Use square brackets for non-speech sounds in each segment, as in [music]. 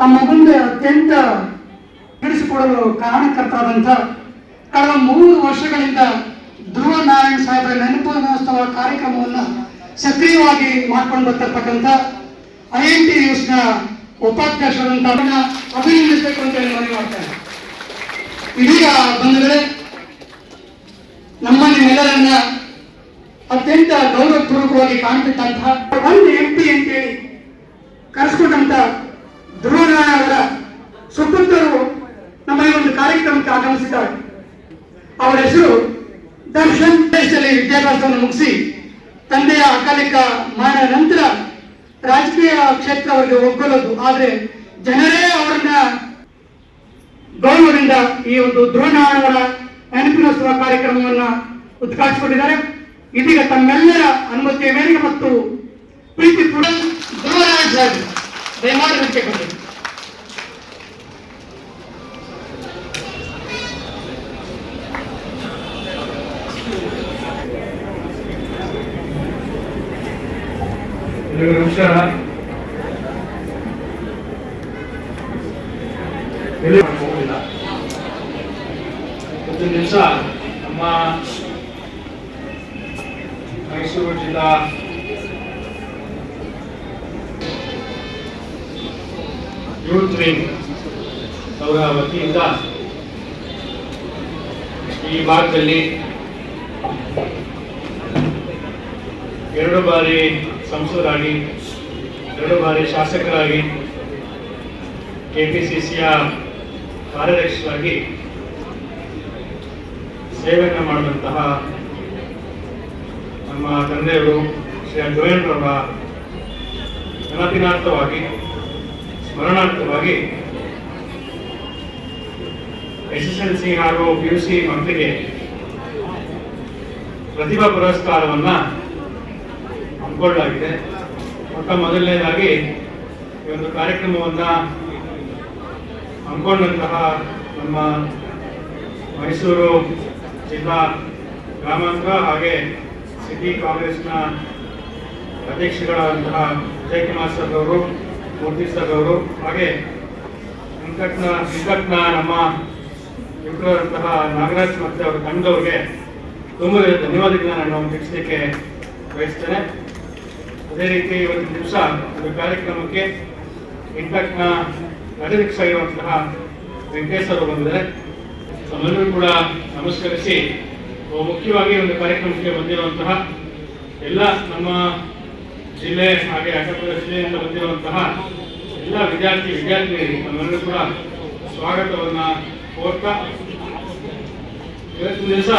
ಆ ಮುಂದೆ ಅತ್ಯಂತ ಬಿಡಿಸಿಕೊಡಲು ಕಾರಣಕರ್ತರಾದಂಥ ಕಳೆದ ಮೂರು ವರ್ಷಗಳಿಂದ ಧ್ರುವ ನಾರಾಯಣ ಸಾಹೇಬರ ನೆನಪು ಮಹೋತ್ಸವ ಕಾರ್ಯಕ್ರಮವನ್ನು ಸಕ್ರಿಯವಾಗಿ ಮಾಡ್ಕೊಂಡು ಬರ್ತಕ್ಕಂಥ ಐ ಎನ್ ಟಿ ನ್ಯೂಸ್ನ ಉಪಾಧ್ಯಕ್ಷರಂತ ಅಭಿನಂದಿಸಬೇಕು ಅಂತ ಹೇಳಿ ಮನವಿ ಮಾಡ್ತಾರೆ ಇದೀಗ ಬಂಧುಗಳೇ ನಮ್ಮ ನಿಮ್ಮೆಲ್ಲರನ್ನ ಅತ್ಯಂತ ಗೌರವಪೂರ್ವಕವಾಗಿ ಕಾಣ್ತಿದ್ದಂತಹ ಒಂದು ಎಂ ಪಿ ಅಂತೇಳಿ ಕರೆಸ್ಕೊಂಡಂತ ಧ್ರುವನಾರಾಯಣ ಅವರ ಸುಪುತ್ರರು ನಮ್ಮ ಈ ಒಂದು ಕಾರ್ಯಕ್ರಮಕ್ಕೆ ಆಗಮಿಸಿದ್ದಾರೆ ಅವರ ಹೆಸರು ದರ್ಶನ್ ದೇಶದಲ್ಲಿ ವಿದ್ಯಾಭ್ಯಾಸವನ್ನು ಮುಗಿಸಿ ತಂದೆಯ ಅಕಾಲಿಕ ಮರಣ ನಂತರ ರಾಜಕೀಯ ಕ್ಷೇತ್ರ ಅವರಿಗೆ ಒಗ್ಗಲದು ಆದರೆ ಜನರೇ ಅವರನ್ನ ಗೌರವದಿಂದ ಈ ಒಂದು ಧ್ರುವನಾರಾಯಣವರ ನೆನಪಿನೋತ್ಸವ ಕಾರ್ಯಕ್ರಮವನ್ನ ಉದ್ಘಾಟಿಸಿಕೊಂಡಿದ್ದಾರೆ. ಇದೀಗ ತಮ್ಮೆಲ್ಲರ ಅನುಮತಿಯ ಮೇರೆಗೆ ಮತ್ತು ಪ್ರೀತಿ ಕೂಡ ಸಾಹೇಬ್ ದಯಮಾಡಿ ಕೊಡಿ. ಎಲ್ಲರಿಗೂ ಹೋಗಿಲ್ಲ ನಮ್ಮ ಮೈಸೂರು ಜಿಲ್ಲಾ ಯೂತ್ ವಿಂಗ್ ಅವರ ವತಿಯಿಂದ ಈ ಭಾಗದಲ್ಲಿ ಎರಡು ಬಾರಿ ಸಂಸದರಾಗಿ, ಎರಡು ಬಾರಿ ಶಾಸಕರಾಗಿ, ಕೆಪಿಸಿಸಿಯ ಕಾರ್ಯದರ್ಶಿಯಾಗಿ ಸೇವೆಯನ್ನು ಮಾಡಿದಂತಹ ನಮ್ಮ ತಂದೆಯವರು ಶ್ರೀ ಅದ್ವೈನರವರ ನೆನಪಿನಾರ್ಥವಾಗಿ ಸ್ಮರಣಾರ್ಥವಾಗಿ ಎಸ್ ಎಸ್ ಎಲ್ ಸಿ ಹಾಗೂ ಪಿ ಯು ಸಿ ಮಕ್ಕಳಿಗೆ ಪ್ರತಿಭಾ ಪುರಸ್ಕಾರವನ್ನ ಹಮ್ಮಿಕೊಳ್ಳಲಾಗಿದೆ ಮೊಟ್ಟ ಮೊದಲನೇದಾಗಿ ಈ ಒಂದು ಕಾರ್ಯಕ್ರಮವನ್ನು ಹಮ್ಮಿಕೊಂಡಂತಹ ನಮ್ಮ ಮೈಸೂರು ಜಿಲ್ಲಾ ಗ್ರಾಮಾಂತರ ಹಾಗೆ ಸಿಟಿ ಕಾಂಗ್ರೆಸ್ನ ಅಧ್ಯಕ್ಷಗಳಾದಂತಹ ವಿಜಯಕುಮಾರ್ ಸರ್ ಅವರು, ಮೂರ್ತಿ ಸರ್ ಅವರು, ಹಾಗೆ ಸಂಕಟ್ನ ವೆಂಕಟ್ನ ನಮ್ಮ ಯುವಕರಂತಹ ನಾಗರಾಜ್ ಮತ್ತು ಅವರ ತಂಡದವ್ರಿಗೆ ತುಂಬ ಧನ್ಯವಾದಗಳನ್ನ ನಾನು ತಿಳಿಸಲಿಕ್ಕೆ ಬಯಸ್ತೇನೆ. ಅದೇ ರೀತಿ ಇವತ್ತಿನ ದಿವಸ ಒಂದು ಕಾರ್ಯಕ್ರಮಕ್ಕೆ ಇಂಪ್ಯಾಕ್ಟ್ನ ಇರುವಂತಹ ವೆಂಕಟೇಶ್ ಅವರು ಬಂದಿದ್ದಾರೆ. ತಮ್ಮೆಲ್ಲರೂ ಕೂಡ ನಮಸ್ಕರಿಸಿ ಮುಖ್ಯವಾಗಿ ಒಂದು ಕಾರ್ಯಕ್ರಮಕ್ಕೆ ಬಂದಿರುವಂತಹ ಎಲ್ಲ ನಮ್ಮ ಜಿಲ್ಲೆ ಹಾಗೆ ಅಕ್ಕಪಕ್ಕ ಜಿಲ್ಲೆಯಿಂದ ಬಂದಿರುವಂತಹ ಎಲ್ಲ ವಿದ್ಯಾರ್ಥಿ, ವಿದ್ಯಾರ್ಥಿನಿಯರಿಗೆ ತಮ್ಮೆಲ್ಲರೂ ಕೂಡ ಸ್ವಾಗತವನ್ನು ಕೋರ್ತಾ ಇವತ್ತಿನ ದಿವಸ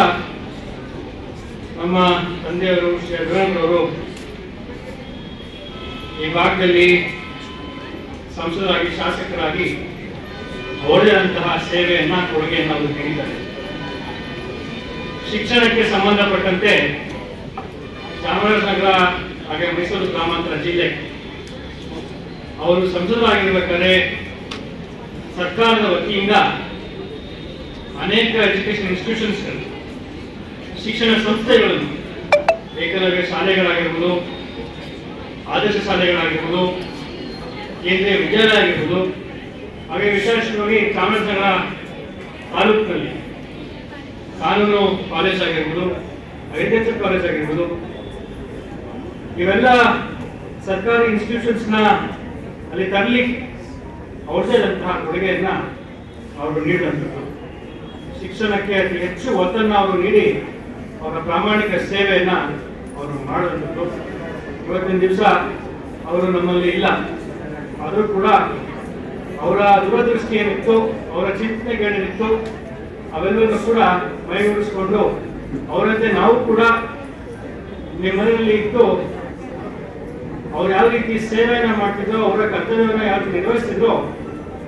ನಮ್ಮ ತಂದೆಯವರು ಶ್ರೀ ಅಭಿರಾಮ್ರವರು ಈ ಭಾಗದಲ್ಲಿ ಸಂಸದರಾಗಿ, ಶಾಸಕರಾಗಿ ಅವರದೇ ಸೇವೆಯನ್ನ ಕೊಡುಗೆಯನ್ನು ಅವರು ನೀಡಿದ್ದಾರೆ. ಶಿಕ್ಷಣಕ್ಕೆ ಸಂಬಂಧಪಟ್ಟಂತೆ ಚಾಮರಾಜನಗರ ಹಾಗೆ ಮೈಸೂರು ಗ್ರಾಮಾಂತರ ಜಿಲ್ಲೆ ಅವರು ಸಂಸದರಾಗಿರ್ಬೇಕಾದ್ರೆ ಸರ್ಕಾರದ ವತಿಯಿಂದ ಅನೇಕ ಎಜುಕೇಶನ್ ಇನ್ಸ್ಟಿಟ್ಯೂಷನ್ಸ್ಗಳು, ಶಿಕ್ಷಣ ಸಂಸ್ಥೆಗಳನ್ನು, ಏಕಲವ್ಯ ಶಾಲೆಗಳಾಗಿರ್ಬೋದು ಆದರ್ಶ ಶಾಲೆಗಳಾಗಿರ್ಬೋದು ಕೇಂದ್ರೀಯ ವಿದ್ಯಾಲಯ ಆಗಿರ್ಬೋದು, ಹಾಗೆ ವಿಶೇಷವಾಗಿ ಚಾಮರಾಜನಗರ ತಾಲೂಕಿನಲ್ಲಿ ಕಾನೂನು ಕಾಲೇಜ್ ಆಗಿರ್ಬೋದು ಅಗ್ರಿಕಲ್ಚರ್ ಕಾಲೇಜ್ ಆಗಿರ್ಬೋದು, ಇವೆಲ್ಲ ಸರ್ಕಾರಿ ಇನ್ಸ್ಟಿಟ್ಯೂಷನ್ಸ್ನ ಅಲ್ಲಿ ತರಲಿ ಅವ್ರದೇ ಆದಂತಹ ಕೊಡುಗೆಯನ್ನ ಅವರು ನೀಡುವಂಥದ್ದು ಶಿಕ್ಷಣಕ್ಕೆ ಅತಿ ಹೆಚ್ಚು ಒತ್ತನ್ನು ಅವರು ನೀಡಿ ಅವರ ಪ್ರಾಮಾಣಿಕ ಸೇವೆಯನ್ನು ಅವರು ಮಾಡುವಂಥದ್ದು. ಇವತ್ತಿನ ದಿವಸ ಅವರು ನಮ್ಮಲ್ಲಿ ಇಲ್ಲ. ಆದರೂ ಕೂಡ ಅವರ ದೂರದೃಷ್ಟಿ ಏನಿತ್ತು ಅವರ ಚಿಂತನೆಗಳೇನಿತ್ತು ಅವೆಲ್ಲವನ್ನು ಕೂಡ ಮೈಗೂಡಿಸಿಕೊಂಡು ಅವರಂತೆ ನಾವು ಕೂಡ ನಿಮ್ಮ ಮನೆಯಲ್ಲಿ ಇದ್ದು ಅವ್ರು ಯಾವ ರೀತಿ ಸೇವೆಯನ್ನ ಮಾಡ್ತಿದ್ರು ಅವರ ಕರ್ತವ್ಯವನ್ನು ಯಾವ ರೀತಿ ನಿರ್ವಹಿಸ್ತಿದ್ರು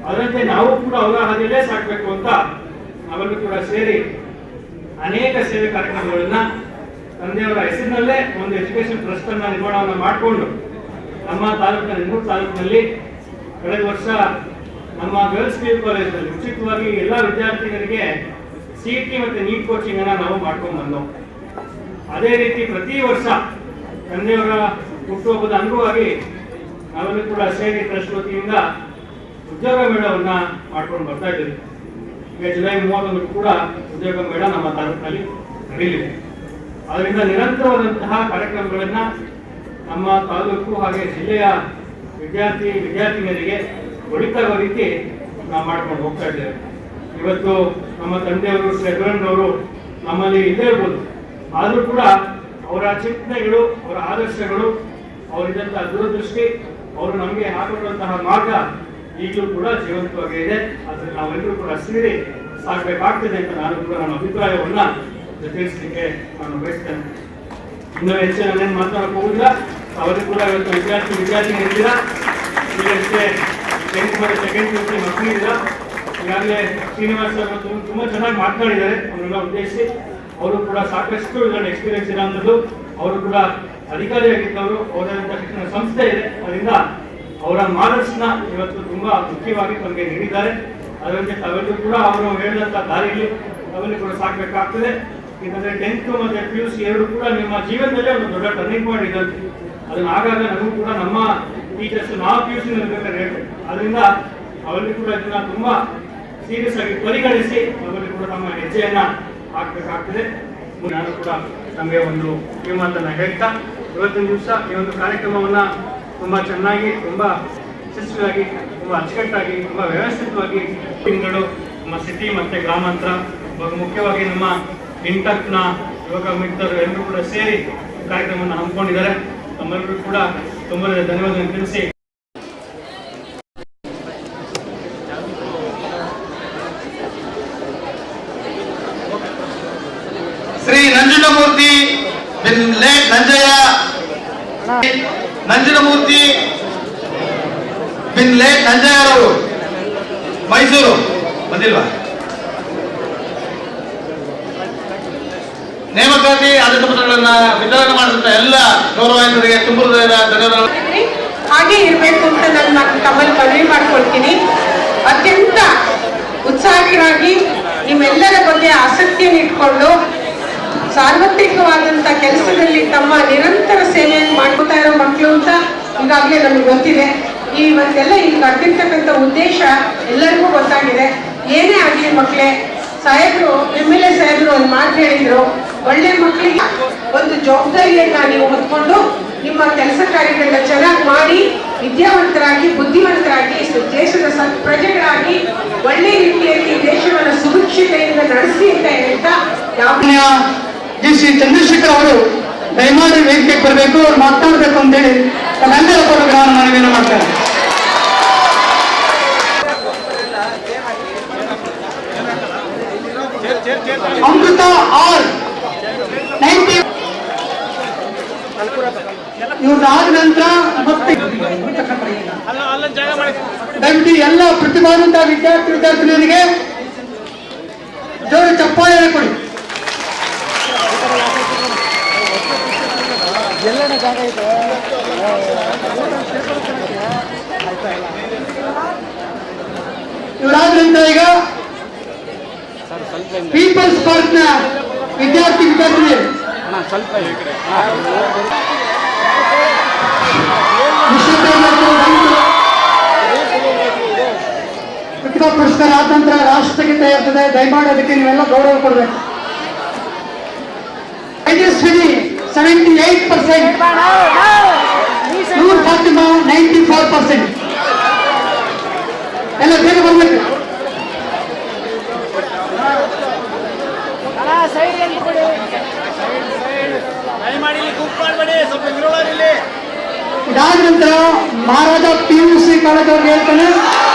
ಅದರಂತೆ ನಾವು ಕೂಡ ಅವರ ಹಾದಿಯಲ್ಲೇ ಸಾಕ್ಬೇಕು ಅಂತ ನಾವೆಲ್ಲರೂ ಕೂಡ ಸೇರಿ ಅನೇಕ ಸೇವೆ ಕಾರ್ಯಕ್ರಮಗಳನ್ನ ತಂದೆಯವರ ಹೆಸರಿನಲ್ಲೇ ಒಂದು ಎಜುಕೇಶನ್ ಟ್ರಸ್ಟ್ ಅನ್ನ ನಿರ್ಮಾಣವನ್ನ ಮಾಡಿಕೊಂಡು ನಮ್ಮ ತಾಲೂಕಿನ ನಿಮ್ಮೂರು ತಾಲೂಕಿನಲ್ಲಿ ಕಳೆದ ವರ್ಷ ನಮ್ಮ ಗರ್ಲ್ಸ್ ಪಿ ಯು ಕಾಲೇಜಿನಲ್ಲಿ ಉಚಿತವಾಗಿ ಎಲ್ಲ ವಿದ್ಯಾರ್ಥಿಗಳಿಗೆ ಸಿ ಟಿ ಮತ್ತೆ ನೀಟ್ ಕೋಚಿಂಗ್ ಅನ್ನ ನಾವು ಮಾಡ್ಕೊಂಡು ಬಂದವು. ಅದೇ ರೀತಿ ಪ್ರತಿ ವರ್ಷ ತಂದೆಯವರ ಹುಟ್ಟುಹಬ್ಬದ ಅಂಗವಾಗಿ ನಾವೆಲ್ಲೂ ಕೂಡ ಸೇರಿ ಟ್ರಸ್ಟ್ ವತಿಯಿಂದ ಉದ್ಯೋಗ ಮೇಳವನ್ನ ಮಾಡ್ಕೊಂಡು ಬರ್ತಾ ಇದ್ದೀವಿ. ಈಗ ಜುಲೈ ಮೂವತ್ತೊಂದಕ್ಕೂ ಕೂಡ ಉದ್ಯೋಗ ಮೇಳ ನಮ್ಮ ತಾಲೂಕಿನಲ್ಲಿ ನಡೆಯಲಿದೆ ಅದರಿಂದ ನಿರಂತರವಾದಂತಹ ಕಾರ್ಯಕ್ರಮಗಳನ್ನ ನಮ್ಮ ತಾಲೂಕು ಹಾಗೆ ಜಿಲ್ಲೆಯ ವಿದ್ಯಾರ್ಥಿ, ವಿದ್ಯಾರ್ಥಿನಿಯರಿಗೆ ಒಳಿತಾಗುವ ರೀತಿ ನಾವು ಮಾಡ್ಕೊಂಡು ಹೋಗ್ತಾ ಇದ್ದೇವೆ. ಇವತ್ತು ನಮ್ಮ ತಂದೆಯವರು, ಶ್ರೀ ಅವರು ನಮ್ಮಲ್ಲಿ ಇಲ್ಲೇ ಇರ್ಬೋದು. ಆದರೂ ಕೂಡ ಅವರ ಚಿಂತನೆಗಳು, ಅವರ ಆದರ್ಶಗಳು ಅವರಿದ್ದಂತಹ ದೂರದೃಷ್ಟಿ, ಅವರು ನಮಗೆ ಹಾಕಿರುವಂತಹ ಮಾರ್ಗ ಈಗಲೂ ಕೂಡ ಜೀವಂತವಾಗಿ ಇದೆ. ಅದನ್ನು ನಾವೆಲ್ಲರೂ ಕೂಡ ಸೇರಿ ಸಾಕಬೇಕಾಗ್ತದೆ ಅಂತ ನಾನು ಕೂಡ ನನ್ನ ಅಭಿಪ್ರಾಯವನ್ನ ತಿಳಿಸ್ಲಿಕ್ಕೆ ನಾನು ಬಯಸ್ತೇನೆ. ಇನ್ನೂ ಹೆಚ್ಚು ನಾನೇನು ಮಾತನಾಡಕ್ ಹೋಗಿಲ್ಲ ಅವರಿಗೆ ಕೂಡ ಇವತ್ತು ವಿದ್ಯಾರ್ಥಿ ವಿದ್ಯಾರ್ಥಿ ಇದ್ದೀರಾ? ಈಗಷ್ಟೇ ಟೆಂತ್ ಮತ್ತು ಸೆಕೆಂಡ್ ಪಿ ಯು ಸಿ ಮಕ್ಕಳಿದ್ದೀರಾ ಈಗಾಗಲೇ ಶ್ರೀನಿವಾಸ್ ತುಂಬ- ತುಂಬಾ ಚೆನ್ನಾಗಿ ಮಾತನಾಡಿದ್ದಾರೆ ಅವರೆಲ್ಲ ಉದ್ದೇಶಿಸಿ ಅವರು ಕೂಡ ಸಾಕಷ್ಟು ಇದರಲ್ಲಿ ಎಕ್ಸ್ಪೀರಿಯನ್ಸ್ ಇರೋಂಥದ್ದು ಅವರು ಕೂಡ ಅಧಿಕಾರಿಯಾಗಿದ್ದವರು. ಅವರಾದಂಥ ಶಿಕ್ಷಣ ಸಂಸ್ಥೆ ಇದೆ. ಅದರಿಂದ ಅವರ ಮಾರ್ಗದರ್ಶನ ಇವತ್ತು ತುಂಬ ಮುಖ್ಯವಾಗಿ ತಮಗೆ ನೀಡಿದ್ದಾರೆ. ಅದರಂತೆ ತಾವೆಲ್ಲರೂ ಕೂಡ ಅವರು ಹೇಳಿದಂಥ ದಾರಿಯಲ್ಲಿ ತಾವೆಲ್ಲರೂ ಕೂಡ ಸಾಕಬೇಕಾಗ್ತದೆ. ಯಾಕಂದ್ರೆ ಟೆಂತ್ ಮತ್ತು ಪಿ ಯು ಸಿ ಎರಡು ಕೂಡ ನಿಮ್ಮ ಜೀವನದಲ್ಲೇ ಒಂದು ದೊಡ್ಡ ಟರ್ನಿಂಗ್ ಪಾಯಿಂಟ್ ಇದಂತೆ ಅದನ್ನ ಆಗಾಗ ನಮಗೂ ಕೂಡ ನಮ್ಮ ಟೀಚರ್ಸ್ ನಾವು ಪಿ ಯು ಸಿ ಅದರಿಂದ ಅವರಿಗೆ ಕೂಡ ಇದನ್ನ ತುಂಬಾ ಸೀರಿಯಸ್ ಆಗಿ ಪರಿಗಣಿಸಿ ಅವರಿಗೆ ಕೂಡ ತಮ್ಮ ಹೆಜ್ಜೆಯನ್ನ ಹಾಕಬೇಕಾಗ್ತದೆ. ನಾನು ಕೂಡ ನಮಗೆ ಒಂದು ಕಿವಿಮಾತನ್ನ ಹೇಳ್ತಾ, ಇವತ್ತಿನ ದಿವಸ ಈ ಒಂದು ಕಾರ್ಯಕ್ರಮವನ್ನ ತುಂಬಾ ಚೆನ್ನಾಗಿ, ತುಂಬಾ ಯಶಸ್ವಿಯಾಗಿ, ತುಂಬಾ ಅಚ್ಚುಕಟ್ಟಾಗಿ, ತುಂಬಾ ವ್ಯವಸ್ಥಿತವಾಗಿ, ತಿಂಗಳು, ನಮ್ಮ ಸಿಟಿ ಮತ್ತೆ ಗ್ರಾಮಾಂತರ ಮುಖ್ಯವಾಗಿ ನಮ್ಮ ಇಂಟಕ್ನ ಯುವಕ ಮಿತ್ರರು ಎಲ್ಲರೂ ಕೂಡ ಸೇರಿ ಕಾರ್ಯಕ್ರಮವನ್ನು ಹಮ್ಮಿಕೊಂಡಿದ್ದಾರೆ. ತಮ್ಮೆಲ್ಲರೂ ಕೂಡ ತುಂಬ ಧನ್ಯವಾದ ತಿಳಿಸಿ. ಶ್ರೀ ನಂಜುಂಡಮೂರ್ತಿ ಲೇಟ್ ನಂಜಯ್ಯ, ನಂಜುಂಡಮೂರ್ತಿ ಬಿನ್ ಲೇಟ್ ನಂಜಯ್ಯರವರು ಮೈಸೂರು ಬಂದಿಲ್ವಾ? ನೇಮಕಾತಿ ಆದೇಶ ಪತ್ರಗಳನ್ನ ವಿತರಣೆ ಮಾಡಿದಂತ ಎಲ್ಲ ಗೌರವಾಯಿತರಿಗೆ ತುಂಬಿದ ಧನ್ಯವಾದಗಳು. ಹಾಗೆ ಇರಬೇಕು ಅಂತ ನಾನು ತಮ್ಮಲ್ಲಿ ಮನವಿ ಮಾಡ್ಕೊಳ್ತೀನಿ. ಅತ್ಯಂತ ಉತ್ಸಾಹಿಯಾಗಿ ನಿಮ್ಮೆಲ್ಲರ ಬಗ್ಗೆ ಆಸಕ್ತಿಯನ್ನು ಇಟ್ಕೊಂಡು ಸಾರ್ವತ್ರಿಕವಾದಂಥ ಕೆಲಸದಲ್ಲಿ ತಮ್ಮ ನಿರಂತರ ಸೇವೆಯನ್ನು ಮಾಡ್ಕೊತಾ ಇರೋ ಮಕ್ಕಳು ಅಂತ ಈಗಾಗಲೇ ನಮ್ಗೆ ಗೊತ್ತಿದೆ. ಈ ಒಂದೆಲ್ಲ ಈಗ ಕಟ್ಟಿರ್ತಕ್ಕಂಥ ಉದ್ದೇಶ ಎಲ್ಲರಿಗೂ ಗೊತ್ತಾಗಿದೆ. ಏನೇ ಆಗಲಿ ಮಕ್ಕಳೇ, ಸಾಹೇಬರು ಎಂ ಎಲ್ ಎ ಸಾಹೇಬರು ಒಂದು ಮಾತು ಹೇಳಿದ್ರು ಒಳ್ಳೆ ಮಕ್ಕಳಿಗೆ ಒಂದು ಜವಾಬ್ದಾರಿಯನ್ನ ನೀವು ಹೊತ್ಕೊಂಡು ನಿಮ್ಮ ಕೆಲಸ ಕಾರ್ಯಗಳನ್ನ ಚೆನ್ನಾಗಿ ಮಾಡಿ ವಿದ್ಯಾವಂತರಾಗಿ, ಬುದ್ಧಿವಂತರಾಗಿ, ದೇಶದ ಪ್ರಜೆಗಳಾಗಿ ಒಳ್ಳೆ ರೀತಿಯಲ್ಲಿ ದೇಶವನ್ನು ಸುರಕ್ಷತೆಯಿಂದ ನಡೆಸಿ ಅಂತ ಹೇಳ್ತಾ ಜಿ ಶ್ರೀ ಚಂದ್ರಶೇಖರ್ ಅವರು ದಯಮಾಡಿ ವೇದಿಕೆಗೆ ಬರಬೇಕು ಅವ್ರು ಮಾತನಾಡಬೇಕು ಅಂತೇಳಿ ಪರವಾಗಿ ನಾನು ಮನವಿಯನ್ನು ಮಾಡ್ತಾರೆ ಅಮೃತ ಆರ್ ನೈಂಟಿ ಇವ್ರದ್ದಾದ ನಂತರ ಮತ್ತೆ ದಯವಿಟ್ಟು ಎಲ್ಲ ಪ್ರತಿಭಾವಂತ ವಿದ್ಯಾರ್ಥಿ ವಿದ್ಯಾರ್ಥಿನಿಯರಿಗೆ ಜೋರು ಚಪ್ಪಾಳೆ ಕೊಡಿ. ಇವರಾದ ನಂತರ ಈಗ ಪೀಪಲ್ಸ್ ಪಾರ್ಕ್ನ ವಿದ್ಯಾರ್ಥಿ ವಿದ್ಯಾರ್ಥಿನಿ ಪ್ರತಿಭಾ ಪುರಸ್ಕಾರ ಆದ ನಂತರ ರಾಷ್ಟ್ರಗೀತೆ ಇರ್ತದೆ ದಯಮಾಡಿ ಅದಕ್ಕೆ ನೀವೆಲ್ಲ ಗೌರವ ಕೊಡಬೇಕು. Tejaswini seventy eight percent Noor Fatima ninety four percent ಎಲ್ಲ ಬೇಗ ಬರ್ಬೇಕು. ಇದಾದ ನಂತರ Maharaja P U C college ಅವ್ರಿಗೆ ಹೇಳ್ತಾನೆ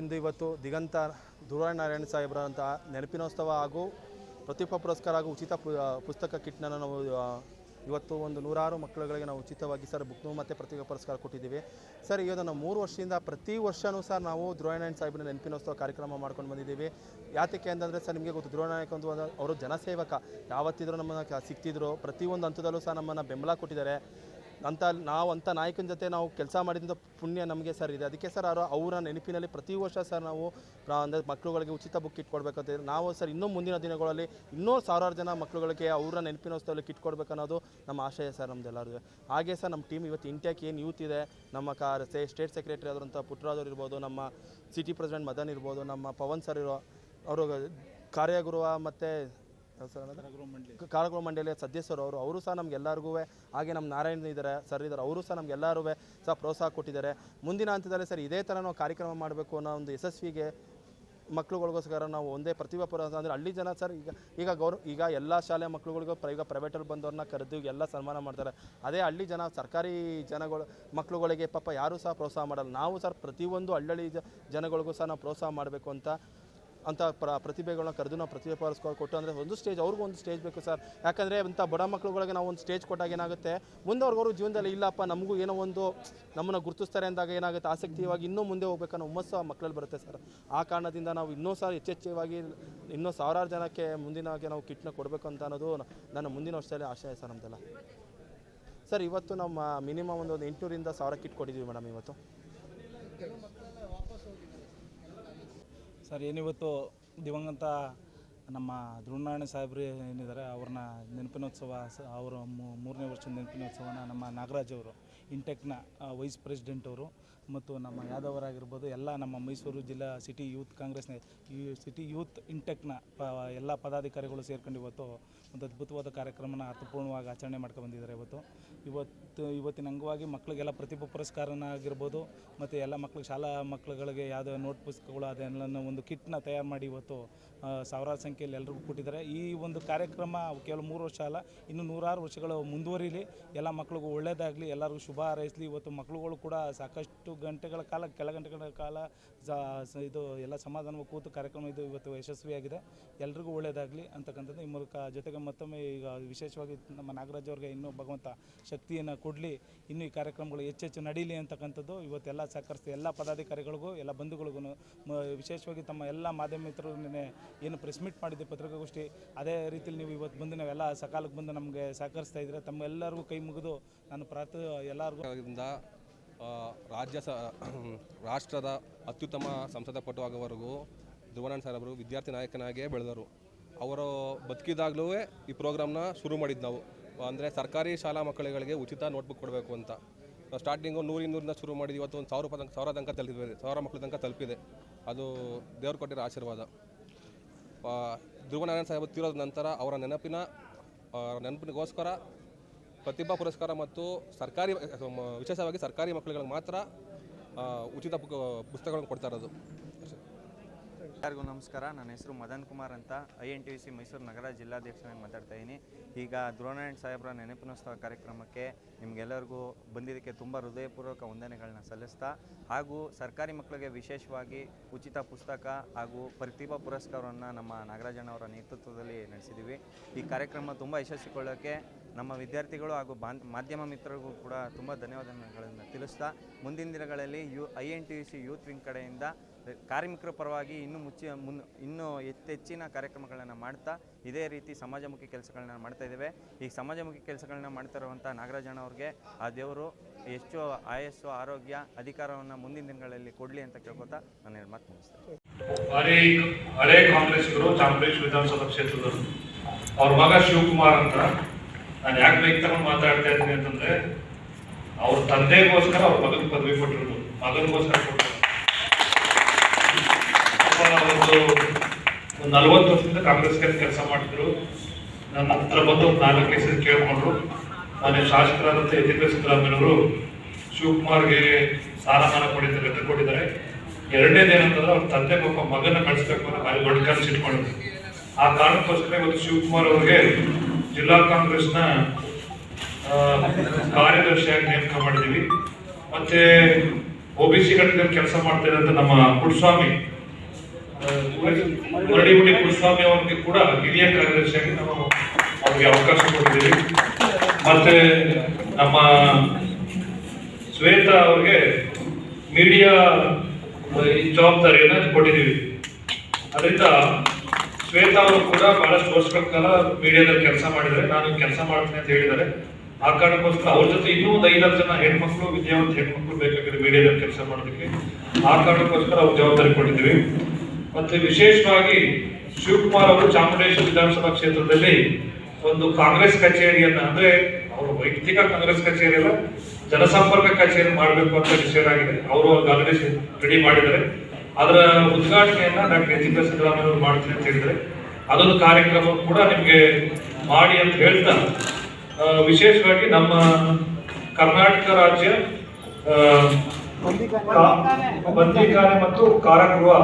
ಇಂದು ಇವತ್ತು ದಿಗಂತ ನಾರಾಯಣ ಸಾಹೇಬರಂಥ ನೆನಪಿನೋತ್ಸವ ಹಾಗೂ ಪ್ರತಿಭಾ ಪುರಸ್ಕಾರ ಹಾಗೂ ಉಚಿತ ಪುಸ್ತಕ ಕಿಟ್ನ ನಾವು ಇವತ್ತು ಒಂದು ನೂರಾರು ಮಕ್ಕಳುಗಳಿಗೆ ನಾವು ಉಚಿತವಾಗಿ ಸರ್ ಬುಕ್ನು ಮತ್ತು ಪ್ರತಿಭಾ ಪುರಸ್ಕಾರ ಕೊಟ್ಟಿದ್ದೀವಿ. ಸರ್ ಇವತ್ತು ನಾವು ಮೂರು ವರ್ಷದಿಂದ ಪ್ರತಿ ವರ್ಷವೂ ಸರ್ ನಾವು ಧ್ರುವನಾರಾಯಣ ಸಾಹೇಬ್ರ ನೆನಪಿನೋತ್ಸವ ಕಾರ್ಯಕ್ರಮ ಮಾಡ್ಕೊಂಡು ಬಂದಿದ್ದೀವಿ. ಯಾತಕ್ಕೆ ಅಂತಂದರೆ ಸರ್ ನಿಮಗೆ ಗೊತ್ತು ಧ್ರುವನಾಯಕ ಒಂದು ಅವರು ಜನಸೇವಕ. ಯಾವತ್ತಿದ್ರೂ ನಮ್ಮನ್ನು ಸಿಕ್ತಿದ್ರು ಪ್ರತಿಯೊಂದು ಹಂತದಲ್ಲೂ ಸಹ ನಮ್ಮನ್ನು ಬೆಂಬಲ ಕೊಟ್ಟಿದ್ದಾರೆ. ಅಂತ ನಾವು ಅಂಥ ನಾಯಕನ ಜೊತೆ ನಾವು ಕೆಲಸ ಮಾಡಿದಂಥ ಪುಣ್ಯ ನಮಗೆ ಸರ್ ಇದೆ ಅದಕ್ಕೆ ಸರ್ ಅವರು ಅವರ ನೆನಪಿನಲ್ಲಿ ಪ್ರತಿ ವರ್ಷ ಸರ್ ನಾವು ಅಂದರೆ ಮಕ್ಕಳುಗಳಿಗೆ ಉಚಿತ ಬುಕ್ ಇಟ್ಕೊಡ್ಬೇಕಂತ. ನಾವು ಸರ್ ಇನ್ನೂ ಮುಂದಿನ ದಿನಗಳಲ್ಲಿ ಇನ್ನೂ ಸಾವಿರಾರು ಜನ ಮಕ್ಕಳುಗಳಿಗೆ ಅವರ ನೆನಪಿನೋತ್ಸವದಲ್ಲಿ ಕಿಟ್ ಕೊಡ್ಬೇಕನ್ನೋದು ನಮ್ಮ ಆಶಯ ಸರ್ ನಮ್ದೆಲ್ಲರಿಗೆ ಹಾಗೆ ಸರ್ ನಮ್ಮ ಟೀಮ್ ಇವತ್ತು ಇಂಟ್ಯಾಕ್ ಏನು ಯೂತ್ ಇದೆ, ನಮ್ಮ ಕಾ ಸ್ಟೇಟ್ ಸೆಕ್ರೆಟರಿ ಆದಂಥ ಪುಟ್ಟರಾಜ್ ಇರ್ಬೋದು ನಮ್ಮ ಸಿಟಿ ಪ್ರೆಸಿಡೆಂಟ್ ಮದನ್ ಇರ್ಬೋದು, ನಮ್ಮ ಪವನ್ ಸರ್ ಇರೋ, ಅವರು ಕಾರ್ಯಗುರುವ ಮತ್ತು ಕಾರಗೃಹ ಮಂಡಳಿಯ ಸದಸ್ಯರು ಅವರು ಅವರು ಸಹ ನಮ್ಗೆಲ್ಲರಿಗೂ ಹಾಗೆ ನಮ್ಮ ನಾರಾಯಣ ಇದ್ದಾರೆ ಸರ್ ಇದ್ದಾರೆ ಅವರು ಸಹ ನಮ್ಗೆಲ್ಲರೂ ಸಹ ಪ್ರೋತ್ಸಾಹ ಕೊಟ್ಟಿದ್ದಾರೆ. ಮುಂದಿನ ಹಂತದಲ್ಲಿ ಸರ್ ಇದೇ ಥರ ನಾವು ಕಾರ್ಯಕ್ರಮ ಮಾಡಬೇಕು ಅನ್ನೋ ಒಂದು ಯಶಸ್ವಿಗೆ ಮಕ್ಕಳುಗಳಿಗೋಸ್ಕರ ನಾವು ಒಂದೇ ಪ್ರತಿಭಾ ಪುರಸ್ಕಾರ ಅಂದರೆ ಹಳ್ಳಿ ಜನ ಸರ್ ಈಗ ಈಗ ಗೌರ್ ಈಗ ಎಲ್ಲ ಶಾಲೆ ಮಕ್ಕಳುಗಳಿಗೂ ಪ್ರ ಈಗ ಪ್ರೈವೇಟಲ್ಲಿ ಬಂದವ್ರನ್ನ ಕರೆದು ಎಲ್ಲ ಸನ್ಮಾನ ಮಾಡ್ತಾರೆ. ಅದೇ ಹಳ್ಳಿ ಜನ ಸರ್ಕಾರಿ ಜನಗಳು ಮಕ್ಕಳುಗಳಿಗೆ ಪಾಪ ಯಾರೂ ಸಹ ಪ್ರೋತ್ಸಾಹ ಮಾಡಲ್ಲ. ನಾವು ಸರ್ ಪ್ರತಿಯೊಂದು ಹಳ್ಳಿ ಜನಗಳಿಗೂ ಸಹ ನಾವು ಪ್ರೋತ್ಸಾಹ ಮಾಡಬೇಕು ಅಂತ ಅಂತ ಪ್ರ ಪ್ರತಿಭೆಗಳನ್ನ ಕರೆದು ನಾವು ಪ್ರತಿಭೆ ಪುರಸ್ಕಾರ ಕೊಟ್ಟು ಅಂದರೆ ಒಂದು ಸ್ಟೇಜ್ ಅವ್ರಿಗೂ ಒಂದು ಸ್ಟೇಜ್ ಬೇಕು ಸರ್ ಯಾಕಂದರೆ ಇಂಥ ಬಡ ಮಕ್ಕಳುಗಳಿಗೆ ನಾವು ಒಂದು ಸ್ಟೇಜ್ ಕೊಟ್ಟಾಗ ಏನಾಗುತ್ತೆ? ಮುಂದೆ ಅವ್ರಿಗವ್ರು ಜೀವನದಲ್ಲಿ ಇಲ್ಲಪ್ಪ, ನಮಗೂ ಏನೋ ಒಂದು ನಮ್ಮನ್ನು ಗುರುತಿಸ್ತಾರೆ ಅಂದಾಗ ಏನಾಗುತ್ತೆ? ಆಸಕ್ತಿಯವಾಗಿ ಇನ್ನೂ ಮುಂದೆ ಹೋಗ್ಬೇಕನ್ನೋ ಹುಮ್ಮಸ್ಸು ಆ ಮಕ್ಕಳಲ್ಲಿ ಬರುತ್ತೆ ಸರ್ ಆ ಕಾರಣದಿಂದ ನಾವು ಇನ್ನೂ ಸಹ ಹೆಚ್ಚೆಚ್ಚಾಗಿ ಇನ್ನೂ ಸಾವಿರಾರು ಜನಕ್ಕೆ ಮುಂದಿನಾಗೆ ನಾವು ಕಿಟ್ನ ಕೊಡಬೇಕು ಅಂತ ಅನ್ನೋದು ನನ್ನ ಮುಂದಿನ ವರ್ಷದಲ್ಲಿ ಆಶಯ ಸರ್ ನಮ್ಮದೆಲ್ಲ ಸರ್ ಇವತ್ತು ನಮ್ಮ ಮಿನಿಮಮ್ ಒಂದು ಒಂದು ಎಂಟುನೂರಿಂದ ಸಾವಿರ ಕಿಟ್ ಕೊಟ್ಟಿದ್ದೀವಿ ಮೇಡಮ್ ಇವತ್ತು. ಸರ್, ಏನಿವತ್ತು ದಿವಂಗತ ನಮ್ಮ ಧ್ರುವನಾರಾಯಣ ಸಾಹೇಬ್ರು ಏನಿದ್ದಾರೆ, ಅವ್ರನ್ನ ನೆನಪಿನೋತ್ಸವ, ಸ ಅವರ ಮೂರನೇ ವರ್ಷದ ನೆನಪಿನೋತ್ಸವನ ನಮ್ಮ ನಾಗರಾಜ್ ಅವರು ಇಂಟೆಕ್ನ ವೈಸ್ ಪ್ರೆಸಿಡೆಂಟ್ ಅವರು ಮತ್ತು ನಮ್ಮ ಯಾದವರಾಗಿರ್ಬೋದು ಎಲ್ಲ ನಮ್ಮ ಮೈಸೂರು ಜಿಲ್ಲಾ ಸಿಟಿ ಯೂತ್ ಕಾಂಗ್ರೆಸ್ನ ಈ ಸಿಟಿ ಯೂತ್ ಇಂಟೆಕ್ನ ಪ ಎಲ್ಲ ಪದಾಧಿಕಾರಿಗಳು ಸೇರ್ಕೊಂಡು ಇವತ್ತು ಒಂದು ಅದ್ಭುತವಾದ ಕಾರ್ಯಕ್ರಮನ ಅರ್ಥಪೂರ್ಣವಾಗಿ ಆಚರಣೆ ಮಾಡ್ಕೊಂಡು ಬಂದಿದ್ದಾರೆ ಇವತ್ತು. ಇವತ್ತು ಇವತ್ತಿನ ಅಂಗವಾಗಿ ಮಕ್ಕಳಿಗೆಲ್ಲ ಪ್ರತಿಭಾ ಪುರಸ್ಕಾರನ ಆಗಿರ್ಬೋದು ಮತ್ತು ಎಲ್ಲ ಮಕ್ಕಳು ಶಾಲಾ ಮಕ್ಕಳುಗಳಿಗೆ ಯಾವುದೇ ನೋಟ್ ಪುಸ್ತಕಗಳು ಅದೆಲ್ಲ ಒಂದು ಕಿಟ್ನ ತಯಾರು ಮಾಡಿ ಇವತ್ತು ಸಾವಿರಾರು ಸಂಖ್ಯೆಯಲ್ಲಿ ಎಲ್ಲರಿಗೂ ಕೊಟ್ಟಿದ್ದಾರೆ. ಈ ಒಂದು ಕಾರ್ಯಕ್ರಮ ಕೇವಲ ಮೂರು ವರ್ಷ ಅಲ್ಲ, ಇನ್ನು ನೂರಾರು ವರ್ಷಗಳು ಮುಂದುವರಿಲಿ. ಎಲ್ಲ ಮಕ್ಕಳಿಗೂ ಒಳ್ಳೆಯದಾಗಲಿ ಎಲ್ಲರಿಗೂ ಶುಭ ಹಾರೈಸಲಿ. ಇವತ್ತು ಮಕ್ಕಳುಗಳು ಕೂಡ ಸಾಕಷ್ಟು ಗಂಟೆಗಳ ಕಾಲ, ಕೆಲ ಗಂಟೆಗಳ ಕಾಲ ಇದು ಎಲ್ಲ ಸಮಾಧಾನ ಕೂತು ಕಾರ್ಯಕ್ರಮ ಇದು ಇವತ್ತು ಯಶಸ್ವಿಯಾಗಿದೆ. ಎಲ್ರಿಗೂ ಒಳ್ಳೆಯದಾಗಲಿ ಅಂತಕ್ಕಂಥದ್ದು. ಈ ಮೂಲಕ ಜೊತೆಗೆ ಮತ್ತೊಮ್ಮೆ ಈಗ ವಿಶೇಷವಾಗಿ ನಮ್ಮ ನಾಗರಾಜ್ ಅವ್ರಿಗೆ ಇನ್ನೂ ಭಗವಂತ ಶಕ್ತಿಯನ್ನು ಕೊಡಲಿ. ಇನ್ನೂ ಈ ಕಾರ್ಯಕ್ರಮಗಳು ಹೆಚ್ಚೆಚ್ಚು ನಡೀಲಿ ಅಂತಕ್ಕಂಥದ್ದು. ಇವತ್ತೆಲ್ಲ ಸಹಕರಿಸ್ತೀವಿ ಎಲ್ಲ ಪದಾಧಿಕಾರಿಗಳಿಗೂ, ಎಲ್ಲ ಬಂಧುಗಳಿಗೂ ವಿಶೇಷವಾಗಿ ತಮ್ಮ ಎಲ್ಲ ಮಾಧ್ಯಮ ಮಿತ್ರರು ನಿನ್ನೆ ಏನು ಪ್ರೆಸ್ ಮೀಟ್ ಮಾಡಿದ್ದೆ ಪತ್ರಿಕಾಗೋಷ್ಠಿ, ಅದೇ ರೀತಿಯಲ್ಲಿ ನೀವು ಇವತ್ತು ಬಂದು ನಾವೆಲ್ಲ ಸಕಾಲಕ್ಕೆ ಬಂದು ನಮಗೆ ಸಹಕರಿಸ್ತಾ ಇದ್ದೀರಾ ತಮ್ಮೆಲ್ಲರಿಗೂ ಕೈ ಮುಗಿದು ನಾನು ಪ್ರಾರ್ಥ ಎಲ್ಲರಿಗೂ. ರಾಜ್ಯ ಸ, [clears throat] ರಾಷ್ಟ್ರದ ಅತ್ಯುತ್ತಮ ಸಂಸದ ಪಟು ಆಗೋವರೆಗೂ ಧ್ರುವನಾರಾಯಣ ಸರ್ ಅವರು ವಿದ್ಯಾರ್ಥಿ ನಾಯಕನಾಗೇ ಬೆಳೆದರು. ಅವರು ಬದುಕಿದಾಗಲೂ ಈ ಪ್ರೋಗ್ರಾಮ್ನ ಶುರು ಮಾಡಿದ್ದು ನಾವು. ಅಂದರೆ ಸರ್ಕಾರಿ ಶಾಲಾ ಮಕ್ಕಳುಗಳಿಗೆ ಉಚಿತ ನೋಟ್ಬುಕ್ ಕೊಡಬೇಕು ಅಂತ. ಸ್ಟಾರ್ಟಿಂಗು ನೂರು ಇನ್ನೂರಿಂದ ಶುರು ಮಾಡಿದ್ದು ಇವತ್ತು ಒಂದು ಸಾವಿರ ರೂಪಾಯಿ ತನಕ, ಸಾವಿರ ತನಕ ತಲುಪಿದೆ. ಸಾವಿರ ಮಕ್ಕಳ ತನಕ ತಲುಪಿದೆ. ಅದು ದೇವ್ರು ಕೊಟ್ಟಿರೋ ಆಶೀರ್ವಾದ ಧ್ರುವನಾರಾಯಣ ಸಾಹೇಬ್ ತೀರೋದ ನಂತರ ಅವರ ನೆನಪಿನ ನೆನಪಿನಗೋಸ್ಕರ ಪ್ರತಿಭಾ ಪುರಸ್ಕಾರ ಮತ್ತು ಸರ್ಕಾರಿ ವಿಶೇಷವಾಗಿ ಸರ್ಕಾರಿ ಮಕ್ಕಳುಗಳಿಗೆ ಮಾತ್ರ ಉಚಿತ ಪುಸ್ತಕಗಳನ್ನು ಕೊಡ್ತಾ ಇರೋದು. ಎಲ್ಲರಿಗೂ ನಮಸ್ಕಾರ. ನನ್ನ ಹೆಸರು ಮದನ್ ಕುಮಾರ್ ಅಂತ I N T C Mysuru ನಗರ ಜಿಲ್ಲಾಧ್ಯಕ್ಷನಾಗಿ ಮಾತಾಡ್ತಾ ಇದ್ದೀನಿ ಈಗ ದ್ರೋಣಾರಾಯಣ ಸಾಹೇಬರ ನೆನಪಿನೋತ್ಸವ ಕಾರ್ಯಕ್ರಮಕ್ಕೆ ನಿಮಗೆಲ್ಲರಿಗೂ ಬಂದಿದ್ದಕ್ಕೆ ತುಂಬ ಹೃದಯಪೂರ್ವಕ ವಂದನೆಗಳನ್ನ ಸಲ್ಲಿಸ್ತಾ, ಹಾಗೂ ಸರ್ಕಾರಿ ಮಕ್ಕಳಿಗೆ ವಿಶೇಷವಾಗಿ ಉಚಿತ ಪುಸ್ತಕ ಹಾಗೂ ಪ್ರತಿಭಾ ಪುರಸ್ಕಾರವನ್ನು ನಮ್ಮ ನಾಗರಾಜಣ್ಣವರ ನೇತೃತ್ವದಲ್ಲಿ ನಡೆಸಿದ್ದೀವಿ ಈ ಕಾರ್ಯಕ್ರಮ ತುಂಬ ಯಶಸ್ವಿಗೊಳ್ಳೋಕ್ಕೆ ನಮ್ಮ ವಿದ್ಯಾರ್ಥಿಗಳು ಹಾಗೂ ಬಾನ್, ಮಾಧ್ಯಮ ಮಿತ್ರರಿಗೂ ಕೂಡ ತುಂಬ ಧನ್ಯವಾದಗಳನ್ನು ತಿಳಿಸ್ತಾ, ಮುಂದಿನ ದಿನಗಳಲ್ಲಿ you, I N T C youth wing ಕಡೆಯಿಂದ ಕಾರ್ಮಿಕರ ಪರವಾಗಿ ಇನ್ನೂ ಮುಚ್ಚಿ, ಮುನ್, ಇನ್ನೂ ಹೆಚ್ಚೆಚ್ಚಿನ ಕಾರ್ಯಕ್ರಮಗಳನ್ನು ಮಾಡ್ತಾ, ಇದೇ ರೀತಿ ಸಮಾಜಮುಖಿ ಕೆಲಸಗಳನ್ನ ಮಾಡ್ತಾ ಇದ್ದೇವೆ. ಈ ಸಮಾಜಮುಖಿ ಕೆಲಸಗಳನ್ನ ಮಾಡ್ತಾ ಇರುವಂಥ ನಾಗರಾಜಣ್ಣ ಅವ್ರಿಗೆ, ಆ ದೇವರು ಹೆಚ್ಚು ಆಯಸ್ಸು, ಆರೋಗ್ಯ, ಅಧಿಕಾರವನ್ನು ಮುಂದಿನ ದಿನಗಳಲ್ಲಿ ಕೊಡಲಿ ಅಂತ ಕೇಳ್ಕೊತಾ ನಾನು ಮಾತು ಮುಗಿಸ್ತೇನೆ. ಹಳೆ ಕಾಂಗ್ರೆಸ್ಗರು ಚಾಮರಾಜ ವಿಧಾನಸಭಾ ಕ್ಷೇತ್ರದವರು. ಅವ್ರ ಮಗ ಶಿವಕುಮಾರ್ ಅಂತ. ನಾನು ಯಾಕೆ ಬೈಕ್ ತಗೊಂಡು ಮಾತಾಡ್ತಾ ಇದ್ದೀನಿ ಅಂತಂದ್ರೆ, ಅವ್ರ ತಂದೆಗೋಸ್ಕರ ಅವ್ರ ಮಗನ ಪದವಿ ಕೊಟ್ಟಿರೋದು. ಮಗನಿಗೋಸ್ಕರ ಕೊಟ್ಟಿರೋದು. ಒಂದು ಒಂದು ನಲವತ್ತು ವರ್ಷದಿಂದ ಕಾಂಗ್ರೆಸ್ಗೆ ಕೆಲಸ ಮಾಡಿದ್ರು ನನ್ನ ಹತ್ರ ಬಂದು ಒಂದು ನಾಲ್ಕು ಕೇಸರಿ ಕೇಳ್ಕೊಂಡ್ರು. ಮನೆ ಶಾಸಕರಾದಂಥ ಎಚ್ ಸಿದ್ದರಾಮಯ್ಯವರು ಶಿವಕುಮಾರ್ಗೆ ಸ್ಥಾನಮಾನ ಕೊಟ್ಟಿದ್ದಾರೆ ಲೆಟರ್ ಕೊಟ್ಟಿದ್ದಾರೆ. ಎರಡನೇದು ಏನಂತಂದ್ರೆ ಅವ್ರ ತಂದೆ ಒಬ್ಬ ಮಗನ ಕಳಿಸ್ಬೇಕು ಅನ್ನೋ ಅಲ್ಲಿ ದೊಡ್ಡ ಕನಸು ಇಟ್ಕೊಂಡಿದ್ರು ಆ ಕಾರಣಕ್ಕೋಸ್ಕರ ಇವತ್ತು ಶಿವಕುಮಾರ್ ಅವರಿಗೆ ಜಿಲ್ಲಾ ಕಾಂಗ್ರೆಸ್ನ ಕಾರ್ಯದರ್ಶಿಯಾಗಿ ನೇಮಕ ಮಾಡಿದ್ದೀವಿ. ಮತ್ತೆ ಒ ಬಿ ಸಿ ಕೆಲಸ ಮಾಡ್ತಾ ಇರೋಂಥ ನಮ್ಮ ಪುಟ್ಟಸ್ವಾಮಿ ಮರಡಿಗುಡಿ ಪುಟ್ಟಸ್ವಾಮಿ ಅವರಿಗೆ ಕೂಡ ಹಿರಿಯ ಕಾರ್ಯದರ್ಶಿಯಾಗಿ ನಾವು ಅವ್ರಿಗೆ ಅವಕಾಶ ಕೊಟ್ಟಿದ್ದೀವಿ. ಮತ್ತೆ ನಮ್ಮ ಶ್ವೇತಾ ಅವ್ರಿಗೆ ಮೀಡಿಯಾ ಜವಾಬ್ದಾರಿಯನ್ನ ಕೊಟ್ಟಿದ್ದೀವಿ. ಅದರಿಂದ ಶ್ವೇತಾ ಅವರು ಕೂಡ ಬಹಳಷ್ಟು ವರ್ಷಗಳ ಕಾಲ ಮೀಡಿಯಾದಲ್ಲಿ ಕೆಲಸ ಮಾಡಿದರೆ ನಾನು ಕೆಲಸ ಮಾಡ್ತೇನೆ ಅಂತ ಹೇಳಿದ್ದಾರೆ. ಆ ಕಾರಣಕ್ಕೋಸ್ಕರ ಅವ್ರ ಜೊತೆ ಇನ್ನೂ ಒಂದು ಐದಾರು ಜನ ಹೆಣ್ಮಕ್ಳು, ವಿದ್ಯಾವಂತ ಹೆಣ್ಮಕ್ಳು ಬೇಕಾಗಿದೆ ಮೀಡಿಯಾದಲ್ಲಿ ಕೆಲಸ ಮಾಡೋದಕ್ಕೆ ಆ ಕಾರಣಕ್ಕೋಸ್ಕರ ಅವ್ರು ಜವಾಬ್ದಾರಿ ಕೊಟ್ಟಿದ್ದೀವಿ. ಮತ್ತೆ ವಿಶೇಷವಾಗಿ ಶಿವಕುಮಾರ್ ಅವರು ಚಾಮುಂಡೇಶ್ವರಿ ವಿಧಾನಸಭಾ ಕ್ಷೇತ್ರದಲ್ಲಿ ಒಂದು ಕಾಂಗ್ರೆಸ್ ಕಚೇರಿಯನ್ನ, ಅಂದ್ರೆ ಅವರು ವೈಯಕ್ತಿಕ ಕಾಂಗ್ರೆಸ್ ಕಚೇರಿ ಅಲ್ಲ, ಜನಸಂಪರ್ಕ ಕಚೇರಿ ಮಾಡಬೇಕು ಅಂತ ಡಿಸೈಡ್ ಆಗಿದೆ. ಅವರು ಆಲ್ರೆಡಿ ರೆಡಿ ಮಾಡಿದ್ದಾರೆ. ಅದರ ಉದ್ಘಾಟನೆಯನ್ನ ಡಾಕ್ಟರ್ ಎಚ್ ಪಿ ಸಿದ್ದರಾಮಯ್ಯ ಅವರು ಮಾಡ್ತೀನಿ ಅಂತ ಹೇಳಿದ್ರೆ ಅದೊಂದು ಕಾರ್ಯಕ್ರಮ ಕೂಡ ನಿಮ್ಗೆ ಮಾಡಿ ಅಂತ ಹೇಳ್ತಾ ವಿಶೇಷವಾಗಿ ನಮ್ಮ ಕರ್ನಾಟಕ ರಾಜ್ಯ ಬಂದಿಖಾನೆ. ಮತ್ತು ಕಾರಾಗೃಹ.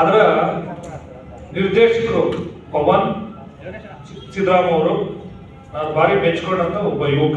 ಅದರ ನಿರ್ದೇಶಕರು ಪವನ್ ಸಿದ್ದರಾಮ ಅವರು ನಾನು ಭಾರಿ ಮೆಚ್ಕೊಂಡಂತ ಒಬ್ಬ ಯುವಕ.